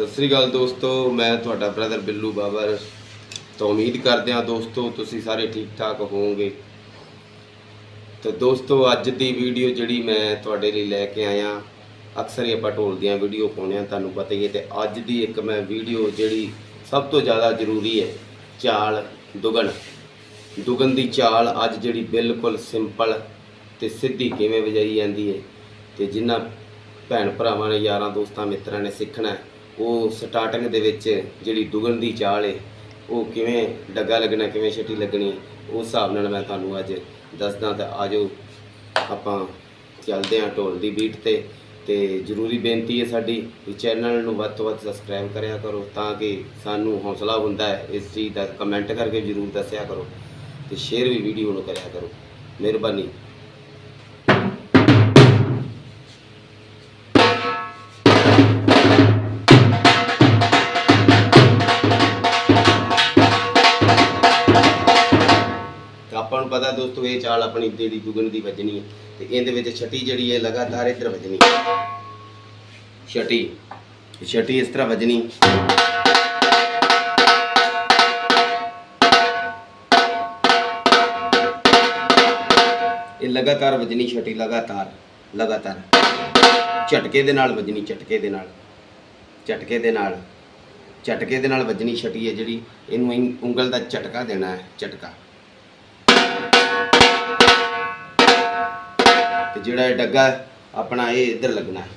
ਸਤਿ ਸ੍ਰੀ ਅਕਾਲ ਦੋਸਤੋ ਮੈਂ ਤੁਹਾਡਾ ਬ੍ਰਦਰ ਬਿੱਲੂ ਬਾਬਰ ਤਾਂ ਉਮੀਦ ਕਰਦੇ ਹਾਂ ਦੋਸਤੋ ਤੁਸੀਂ ਸਾਰੇ ਠੀਕ ਠਾਕ ਹੋਵੋਗੇ। ਤਾਂ ਦੋਸਤੋ ਅੱਜ ਦੀ ਵੀਡੀਓ ਜਿਹੜੀ ਮੈਂ ਤੁਹਾਡੇ ਲਈ ਲੈ ਕੇ ਆਇਆ ਅਕਸਰ ਹੀ ਆਪਾਂ ਢੋਲ ਦੀਆਂ ਵੀਡੀਓ ਪਾਉਂਦੇ ਹਾਂ ਤੁਹਾਨੂੰ ਪਤਾ ਹੀ ਹੈ ਤੇ ਅੱਜ ਦੀ ਇੱਕ ਮੈਂ ਵੀਡੀਓ ਜਿਹੜੀ ਸਭ ਤੋਂ ਜ਼ਿਆਦਾ ਜ਼ਰੂਰੀ ਹੈ ਚਾਲ ਦੁਗਣ। ਦੁਗਣ ਦੀ ਚਾਲ ਅੱਜ ਜਿਹੜੀ ਬਿਲਕੁਲ ਸਿੰਪਲ ਤੇ ਸਿੱਧੀ ਕਿਵੇਂ ਵਜਾਈ ਜਾਂਦੀ ਹੈ ਤੇ ਜਿਨ੍ਹਾਂ ਭੈਣ ਭਰਾਵਾਂ ਨੇ ਯਾਰਾਂ ਦੋਸਤਾਂ ਮਿੱਤਰਾਂ ਨੇ ਸਿੱਖਣਾ ਹੈ, ਉਹ ਸਟਾਰਟਿੰਗ ਦੇ ਵਿੱਚ ਜਿਹੜੀ ਦੁਗਣ ਦੀ ਚਾਲ ਏ, ਉਹ ਕਿਵੇਂ ਡੱਗਾ ਲੱਗਣਾ, ਕਿਵੇਂ ਛੱਟੀ ਲੱਗਣੀ, ਉਸ ਹਿਸਾਬ ਨਾਲ ਮੈਂ ਤੁਹਾਨੂੰ ਅੱਜ ਦੱਸਦਾ ਤਾਂ ਆਜੋ ਆਪਾਂ ਚੱਲਦੇ ਹਾਂ ਢੋਲ ਦੀ ਬੀਟ ਤੇ। ਤੇ ਜ਼ਰੂਰੀ ਬੇਨਤੀ ਹੈ ਸਾਡੀ ਕਿ ਚੈਨਲ ਨੂੰ ਵੱਧ ਤੋਂ ਵੱਧ ਸਬਸਕ੍ਰਾਈਬ ਕਰਿਆ ਕਰੋ ਤਾਂ ਕਿ ਸਾਨੂੰ ਹੌਸਲਾ ਹੁੰਦਾ ਹੈ। ਇਸ ਚੀਜ਼ ਦਾ ਕਮੈਂਟ ਕਰਕੇ ਜ਼ਰੂਰ ਦੱਸਿਆ ਕਰੋ ਤੇ ਸ਼ੇਅਰ ਵੀ ਵੀਡੀਓ ਨੂੰ ਕਰਿਆ ਕਰੋ। ਮਿਹਰਬਾਨੀ। ਆਪਾਂ ਦੋਸਤੋ, ਇਹ ਚਾਲ ਆਪਣੀ ਜਿਹੜੀ ਦੁਗਣ ਦੀ ਵੱਜਣੀ ਹੈ ਤੇ ਇਹਦੇ ਵਿੱਚ ਛਟੀ ਜਿਹੜੀ ਹੈ, ਲਗਾਤਾਰ ਇੱਧਰ ਵੱਜਣੀ ਛਟੀ ਛਟੀ ਇਸ ਤਰ੍ਹਾਂ ਵੱਜਣੀ। ਇਹ ਲਗਾਤਾਰ ਵੱਜਣੀ ਛਟੀ, ਲਗਾਤਾਰ ਲਗਾਤਾਰ। ਝਟਕੇ ਦੇ ਨਾਲ ਵੱਜਣੀ, ਝਟਕੇ ਦੇ ਨਾਲ, ਝਟਕੇ ਦੇ ਨਾਲ, ਝਟਕੇ ਦੇ ਨਾਲ ਵੱਜਣੀ ਛਟੀ ਹੈ ਜਿਹੜੀ, ਇਹਨੂੰ ਉਂਗਲ ਦਾ ਝਟਕਾ ਦੇਣਾ ਹੈ, ਝਟਕਾ। ਤੇ ਜਿਹੜਾ ਇਹ ਡੱਗਾ ਹੈ, ਆਪਣਾ ਇਹ ਇੱਧਰ ਲੱਗਣਾ ਹੈ।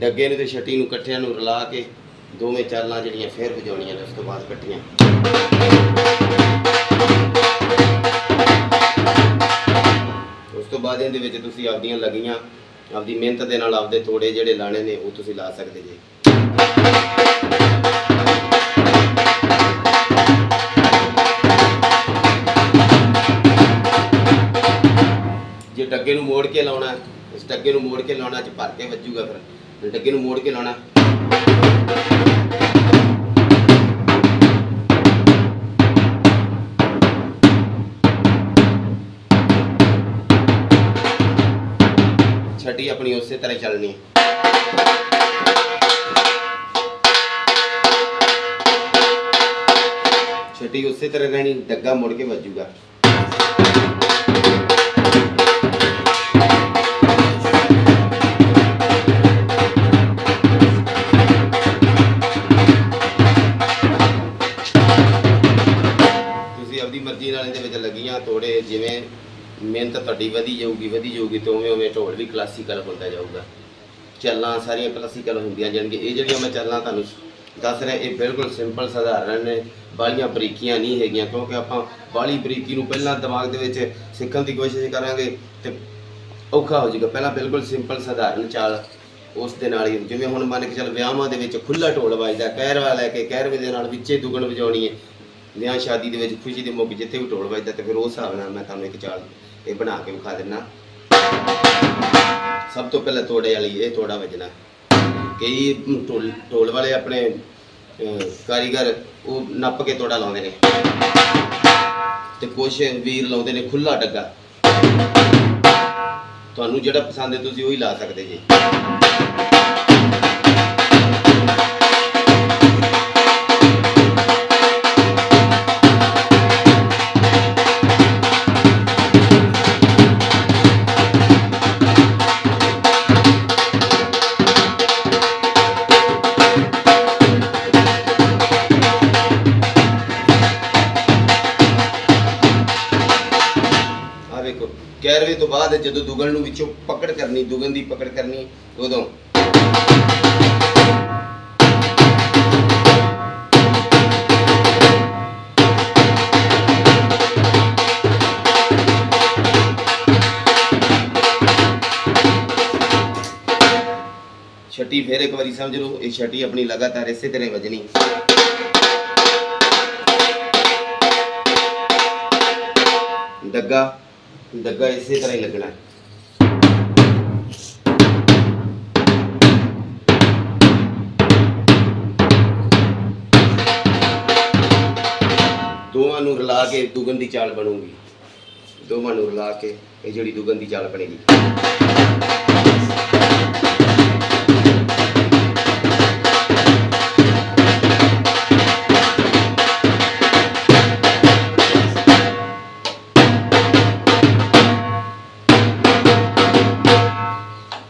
ਡੱਗੇ ਨੂੰ ਤੇ ਛਟੀ ਨੂੰ ਇਕੱਠਿਆਂ ਨੂੰ ਰਲਾ ਕੇ ਦੋਵੇਂ ਚਾਲਾਂ ਜਿਹੜੀਆਂ ਫੇਰ ਵਜਾਉਣੀਆਂ ਨੇ ਉਸ ਤੋਂ ਬਾਅਦ ਇਕੱਠੀਆਂ ਉਸ ਤੋਂ ਬਾਅਦ ਇਹਦੇ ਵਿੱਚ ਤੁਸੀਂ ਆਪਦੀਆਂ ਲੱਗੀਆਂ ਆਪਦੀ ਮਿਹਨਤ ਦੇ ਨਾਲ ਆਪਦੇ ਤੋੜੇ ਜਿਹੜੇ ਲਾਣੇ ਨੇ ਉਹ ਤੁਸੀਂ ਲਾ ਸਕਦੇ ਜੇ। ਡੱਗੇ ਨੂੰ ਮੋੜ ਕੇ ਲਾਉਣਾ, ਇਸ ਡੱਗੇ ਨੂੰ ਮੋੜ ਕੇ ਲਾਉਣਾ ਚ ਭਰ ਕੇ ਵੱਜੂਗਾ ਫਿਰ। ਡੱਗੇ ਨੂੰ ਮੋੜ ਕੇ ਲਾਉਣਾ। ਛੱਡੀ ਆਪਣੀ ਉਸੇ ਤਰ੍ਹਾਂ ਚੱਲਣੀ। ਹੈ ਛੱਡੀ ਉਸੇ ਤਰ੍ਹਾਂ ਰਹਿਣੀ, ਡੱਗਾ ਮੁੜ ਕੇ ਵੱਜੂਗਾ। ਜਿਵੇਂ ਮਿਹਨਤ ਤੁਹਾਡੀ ਵਧੀ ਜਾਊਗੀ ਵਧੀ ਜਾਊਗੀ ਤੇ ਉਵੇਂ ਉਵੇਂ ਢੋਲ ਵੀ ਕਲਾਸੀਕਲ ਹੁੰਦਾ ਜਾਊਗਾ। ਚੱਲਾਂ ਸਾਰੀਆਂ ਕਲਾਸੀਕਲ ਹੁੰਦੀਆਂ ਜਾਣਗੇ ਇਹ ਜਿਹੜੀਆਂ ਮੈਂ ਚੱਲਾਂ ਤੁਹਾਨੂੰ ਦੱਸ ਰਿਹਾ, ਇਹ ਬਿਲਕੁਲ ਸਿੰਪਲ ਸਧਾਰਨ ਨੇ ਬਾਲੀਆਂ ਬਰੀਕੀਆਂ ਨਹੀਂ ਹੈਗੀਆਂ, ਕਿਉਂਕਿ ਆਪਾਂ ਬਾਲੀ ਬਰੀਕੀ ਨੂੰ ਪਹਿਲਾਂ ਦਿਮਾਗ ਦੇ ਵਿੱਚ ਸਿੱਖਣ ਦੀ ਕੋਸ਼ਿਸ਼ ਕਰਾਂਗੇ ਤੇ ਔਖਾ ਹੋ ਜਾਏਗਾ ਪਹਿਲਾਂ ਬਿਲਕੁਲ ਸਿੰਪਲ ਸਧਾਰਨ ਚਾਲ ਉਸ ਦੇ ਨਾਲ ਹੀ ਜਿਵੇਂ ਹੁਣ ਮੰਨ ਕੇ ਚੱਲ ਵਿਆਹਾਂ ਦੇ ਵਿੱਚ ਖੁੱਲਾ ਢੋਲ ਵੱਜਦਾ, ਕਹਿਰਵਾ ਲੈ ਕੇ ਕਹਿਰਵੇ ਦੇ ਨਾਲ ਵਿੱਚੇ ਦੁਗਣ ਵਜਾਉਣੀ ਹੈ ਵਿਆਹ ਸ਼ਾਦੀ ਦੇ ਵਿੱਚ ਖੁਸ਼ੀ ਦੇ ਮੌਕੇ ਜਿੱਥੇ ਵੀ ਢੋਲ ਵੱਜਦਾ ਤੇ ਫਿਰ ਉਸ ਹਿਸਾਬ ਨਾਲ ਮੈਂ ਤੁਹਾਨੂੰ ਇੱਕ ਚਾਲ ਇਹ ਬਣਾ ਕੇ ਵਿਖਾ ਦਿੰਨਾ ਸਭ ਤੋਂ ਪਹਿਲਾਂ ਤੋੜੇ ਵਾਲੀ ਇਹ ਤੋੜਾ ਵੱਜਣਾ। ਕਈ ਢੋਲ ਢੋਲ ਵਾਲੇ ਆਪਣੇ ਕਾਰੀਗਰ ਉਹ ਨੱਪ ਕੇ ਤੋੜਾ ਲਾਉਂਦੇ ਨੇ। ਤੇ ਕੁਛ ਵੀਰ ਲਾਉਂਦੇ ਨੇ ਖੁੱਲਾ ਡੱਗਾ। ਤੁਹਾਨੂੰ ਜਿਹੜਾ ਪਸੰਦ ਹੈ ਤੁਸੀਂ ਉਹੀ ਲਾ ਸਕਦੇ ਜੀ। ਤੋਂ ਬਾਅਦ ਜਦੋਂ ਦੁਗਣ ਨੂੰ ਵਿੱਚੋਂ ਪਕੜ ਕਰਨੀ, ਦੁਗਣ ਦੀ ਪਕੜ ਕਰਨੀ, ਉਦੋਂ। ਛੱਟੀ ਫੇਰ ਇੱਕ ਵਾਰੀ ਸਮਝ ਲਓ, ਇਹ ਛੱਟੀ ਆਪਣੀ ਲਗਾਤਾਰ ਇਸੇ ਤਰ੍ਹਾਂ ਹੀ ਵੱਜਣੀ। ਡੱਗਾ। ਡੱਗਾ ਇਸੇ ਤਰ੍ਹਾਂ ਹੀ ਲੱਗਣਾ। ਦੋਵਾਂ ਨੂੰ ਰਲਾ ਰਲਾ ਕੇ ਦੁਗਨ ਦੀ ਚਾਲ ਬਣੂਗੀ। ਦੋਵਾਂ ਨੂੰ ਰਲਾ ਕੇ ਇਹ ਜਿਹੜੀ ਦੁਗਨ ਦੀ ਚਾਲ ਬਣੇਗੀ।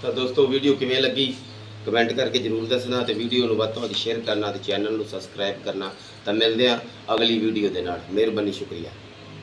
ਤਾਂ ਦੋਸਤੋ, ਵੀਡੀਓ ਕਿਵੇਂ ਲੱਗੀ? ਕਮੈਂਟ ਕਰਕੇ ਜਰੂਰ ਦੱਸਣਾ ਤੇ ਵੀਡੀਓ ਨੂੰ ਵੱਧ ਤੋਂ ਵੱਧ ਸ਼ੇਅਰ ਕਰਨਾ ਤੇ ਚੈਨਲ ਨੂੰ ਸਬਸਕ੍ਰਾਈਬ ਕਰਨਾ। ਤਾਂ ਮਿਲਦੇ ਆ ਅਗਲੀ ਵੀਡੀਓ ਦੇ ਨਾਲ। ਮਿਹਰਬਾਨੀ, ਸ਼ੁਕਰੀਆ।